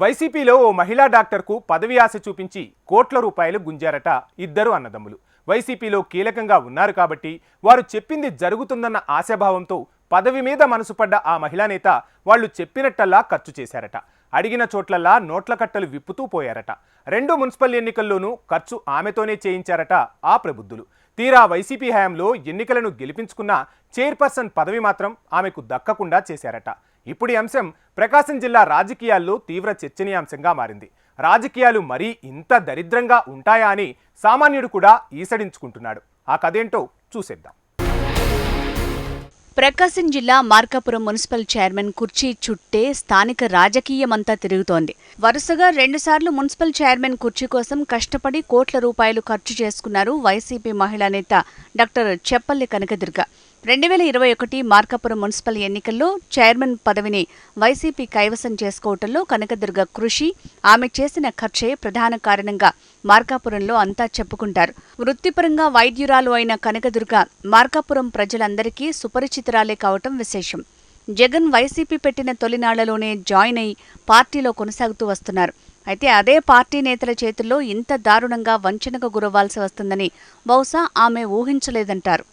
వైసీపీలో ఓ మహిళా డాక్టర్కు పదవి ఆశ చూపించి కోట్ల రూపాయలు గుంజారట ఇద్దరు అన్నదమ్ములు. వైసీపీలో కీలకంగా ఉన్నారు కాబట్టి వారు చెప్పింది జరుగుతుందన్న ఆశాభావంతో పదవి మీద మనసు పడ్డ ఆ మహిళా నేత వాళ్ళు చెప్పినట్టల్లా ఖర్చు చేశారట. అడిగిన చోట్లల్లా నోట్ల కట్టలు విప్పుతూ పోయారట. రెండు మున్సిపల్ ఎన్నికల్లోనూ ఖర్చు ఆమెతోనే చేయించారట ఆ ప్రబుద్ధులు. తీరా వైసీపీ హయాంలో ఎన్నికలను గెలిపించుకున్న చైర్పర్సన్ పదవి మాత్రం ఆమెకు దక్కకుండా చేశారట. ఇప్పుడు ఈ అంశం ప్రకాశం జిల్లా రాజకీయాల్లో తీవ్ర చర్చనీయాంశంగా మారింది. రాజకీయాలు మరీ ఇంత దరిద్రంగా ఉంటాయా అని సామాన్యుడు కూడా ఈసడించుకుంటున్నాడు. ఆ కథేంటో చూసేద్దాం. ప్రకాశం జిల్లా మార్కాపురం మున్సిపల్ చైర్మన్ కుర్చీ చుట్టే స్థానిక రాజకీయమంతా తిరుగుతోంది. వరుసగా రెండుసార్లు మున్సిపల్ చైర్మన్ కుర్చీ కోసం కష్టపడి కోట్ల రూపాయలు ఖర్చు చేసుకున్నారు వైసీపీ మహిళా నేత డాక్టర్ చెప్పల్లి కనకదుర్గ. రెండు వేల ఇరవై ఒకటి మార్కాపురం మున్సిపల్ ఎన్నికల్లో చైర్మన్ పదవిని వైసీపీ కైవసం చేసుకోవటంలో కనకదుర్గ కృషి ఆమె చేసిన ఖర్చే ప్రధాన కారణంగా మార్కాపురంలో అంతా చెప్పుకుంటారు. వృత్తిపరంగా వైద్యురాలు అయిన కనకదుర్గ మార్కాపురం ప్రజలందరికీ సుపరిచితురాలే కావటం విశేషం. జగన్ వైసీపీ పెట్టిన తొలినాళ్ళలోనే జాయిన్ అయి పార్టీలో కొనసాగుతూ వస్తున్నారు. అయితే అదే పార్టీ నేతల చేతుల్లో ఇంత దారుణంగా వంచనకు గురవ్వాల్సి వస్తుందని బహుశా ఆమె ఊహించలేదంటారు.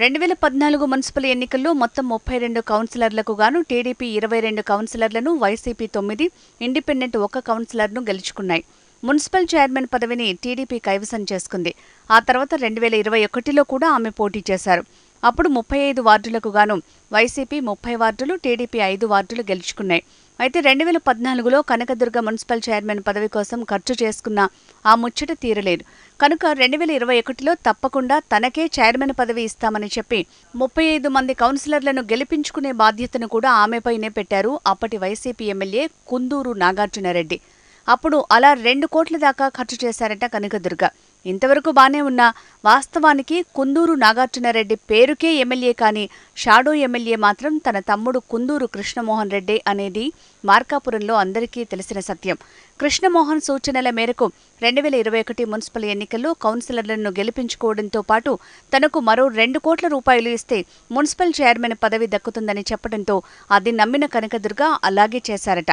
రెండు వేల పద్నాలుగు మున్సిపల్ ఎన్నికల్లో మొత్తం ముప్పై రెండు కౌన్సిలర్లకు గాను టీడీపీ ఇరవై రెండు కౌన్సిలర్లను వైసీపీ తొమ్మిది ఇండిపెండెంట్ ఒక కౌన్సిలర్ను గెలుచుకున్నాయి. మున్సిపల్ చైర్మన్ పదవిని టీడీపీ కైవసం చేసుకుంది. ఆ తర్వాత రెండు వేల ఇరవై ఒకటిలో కూడా ఆమె పోటీ చేశారు. అప్పుడు ముప్పై ఐదు వార్డులకు గాను వైసీపీ ముప్పై వార్డులు టీడీపీ ఐదు వార్డులు గెలుచుకున్నాయి. అయితే రెండు వేల పద్నాలుగులో కనకదుర్గ మున్సిపల్ చైర్మన్ పదవి కోసం ఖర్చు చేసుకున్న ఆ ముచ్చట తీరలేదు. కనుక రెండు వేల ఇరవై ఒకటిలో తప్పకుండా తనకే చైర్మన్ పదవి ఇస్తామని చెప్పి ముప్పై ఐదు మంది కౌన్సిలర్లను గెలిపించుకునే బాధ్యతను కూడా ఆమెపైనే పెట్టారు అప్పటి వైసీపీ ఎమ్మెల్యే కుందూరు నాగార్జునరెడ్డి. అప్పుడు అలా రెండు కోట్ల దాకా ఖర్చు చేశారట కనకదుర్గ. ఇంతవరకు బానే ఉన్నా వాస్తవానికి కుందూరు నాగార్జునరెడ్డి పేరుకే ఎమ్మెల్యే కాని షాడో ఎమ్మెల్యే మాత్రం తన తమ్ముడు కుందూరు కృష్ణమోహన్ రెడ్డి అనేది మార్కాపురంలో అందరికీ తెలిసిన సత్యం. కృష్ణమోహన్ సూచనల మేరకు రెండు వేల ఇరవై ఒకటి మున్సిపల్ ఎన్నికల్లో కౌన్సిలర్లను గెలిపించుకోవడంతో పాటు తనకు మరో రెండు కోట్ల రూపాయలు ఇస్తే మున్సిపల్ చైర్మన్ పదవి దక్కుతుందని చెప్పడంతో అది నమ్మిన కనకదుర్గ అలాగే చేశారట.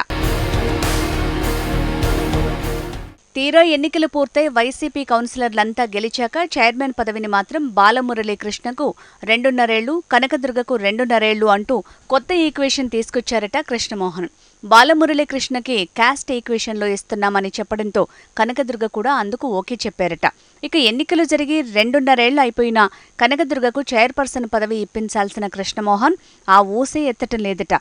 తీరా ఎన్నికలు పూర్తయి వైసీపీ కౌన్సిలర్లంతా గెలిచాక చైర్మన్ పదవిని మాత్రం బాలమురళీ కృష్ణకు రెండున్నరేళ్ళు కనకదుర్గకు రెండున్నరేళ్ళు అంటూ కొత్త ఈక్వేషన్ తీసుకొచ్చారట కృష్ణమోహన్. బాలమురళీ కృష్ణకి క్యాస్ట్ ఈక్వేషన్లో ఇస్తున్నామని చెప్పడంతో కనకదుర్గ కూడా అందుకు ఓకే చెప్పారట. ఇక ఎన్నికలు జరిగి రెండున్నరేళ్ళు అయిపోయినా కనకదుర్గకు చైర్పర్సన్ పదవి ఇప్పించాల్సిన కృష్ణమోహన్ ఆ ఊసే ఎత్తటం లేదట.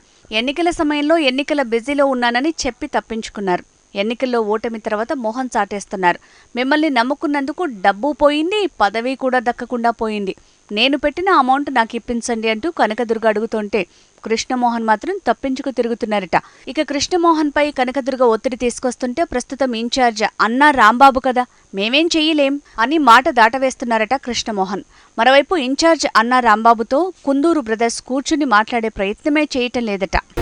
ఎన్నికల సమయంలో ఎన్నికల బిజీలో ఉన్నానని చెప్పి తప్పించుకున్నారు. ఎన్నికల్లో ఓటమి తర్వాత మోహన్ చాటేస్తున్నారు. మిమ్మల్ని నమ్ముకున్నందుకు డబ్బు పోయింది పదవి కూడా దక్కకుండా పోయింది. నేను పెట్టిన అమౌంట్ నాకు ఇప్పించండి అంటూ కనకదుర్గ అడుగుతుంటే కృష్ణమోహన్ మాత్రం తప్పించుకు తిరుగుతున్నారట. ఇక కృష్ణమోహన్ పై కనకదుర్గ ఒత్తిడి తీసుకొస్తుంటే ప్రస్తుతం ఇన్ఛార్జ్ అన్నా రాంబాబు కదా మేమేం చెయ్యలేం అని మాట దాటవేస్తున్నారట కృష్ణమోహన్. మరోవైపు ఇన్ఛార్జ్ అన్నా రాంబాబుతో కుందూరు బ్రదర్స్ కూర్చుని మాట్లాడే ప్రయత్నమే చేయటం లేదట.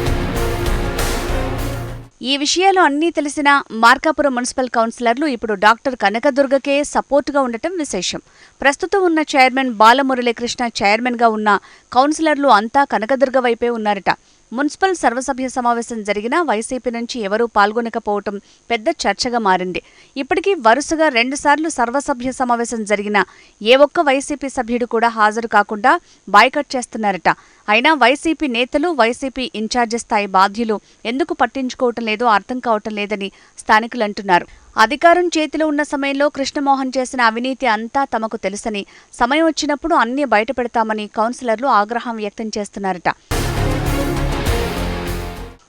ఈ విషయాలు అన్నీ తెలిసిన మార్కాపురం మున్సిపల్ కౌన్సిలర్లు ఇప్పుడు డాక్టర్ కనకదుర్గకే సపోర్టుగా ఉండటం విశేషం. ప్రస్తుతం ఉన్న చైర్మన్ బాలమురళీకృష్ణ చైర్మన్గా ఉన్న కౌన్సిలర్లు అంతా కనకదుర్గ వైపే ఉన్నారట. మున్సిపల్ సర్వసభ్య సమావేశం జరిగినా వైసీపీ నుంచి ఎవరూ పాల్గొనకపోవటం పెద్ద చర్చగా మారింది. ఇప్పటికీ వరుసగా రెండుసార్లు సర్వసభ్య సమావేశం జరిగినా ఏ ఒక్క వైసీపీ సభ్యుడు కూడా హాజరు కాకుండా బాయ్కట్ చేస్తున్నారట. అయినా వైసీపీ నేతలు వైసీపీ ఇన్ఛార్జి స్థాయి బాధ్యులు ఎందుకు పట్టించుకోవటం లేదో అర్థం కావటం లేదని స్థానికులు అంటున్నారు. అధికారం చేతిలో ఉన్న సమయంలో కృష్ణమోహన్ చేసిన అవినీతి అంతా తమకు తెలుసని సమయం వచ్చినప్పుడు అన్నీ బయటపెడతామని కౌన్సిలర్లు ఆగ్రహం వ్యక్తం చేస్తున్నారట.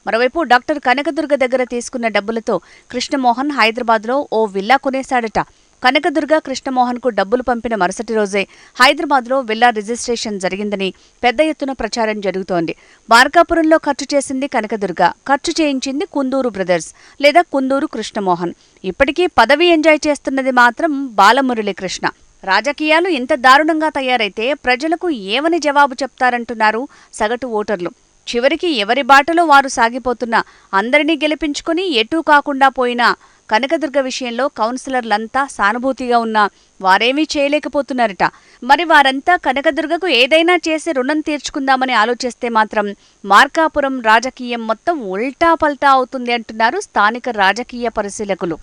మరోవైపు డాక్టర్ కనకదుర్గ దగ్గర తీసుకున్న డబ్బులతో కృష్ణమోహన్ హైదరాబాద్లో ఓ విల్లా కొనేశాడట. కనకదుర్గ కృష్ణమోహన్కు డబ్బులు పంపిన మరుసటి రోజే హైదరాబాద్లో విల్లా రిజిస్ట్రేషన్ జరిగిందని పెద్ద ఎత్తున ప్రచారం జరుగుతోంది. బార్కాపురంలో ఖర్చు చేసింది కనకదుర్గ ఖర్చు చేయించింది కుందూరు బ్రదర్స్ లేదా కుందూరు కృష్ణమోహన్. ఇప్పటికీ పదవి ఎంజాయ్ చేస్తున్నది మాత్రం బాలమురళీ కృష్ణ. రాజకీయాలు ఇంత దారుణంగా తయారైతే ప్రజలకు ఏమని జవాబు చెప్తారంటున్నారు సగటు ఓటర్లు. చివరికి ఎవరి బాటలో వారు సాగిపోతున్నా అందరినీ గెలిపించుకుని ఎటూ కాకుండా పోయిన కనకదుర్గ విషయంలో కౌన్సిలర్లంతా సానుభూతిగా ఉన్నా వారేమీ చేయలేకపోతున్నారట. మరి వారంతా కనకదుర్గకు ఏదైనా చేసి రుణం తీర్చుకుందామని ఆలోచిస్తే మాత్రం మార్కాపురం రాజకీయం మొత్తం ఉల్టా పల్టా అవుతుంది అంటున్నారు స్థానిక రాజకీయ పరిశీలకులు.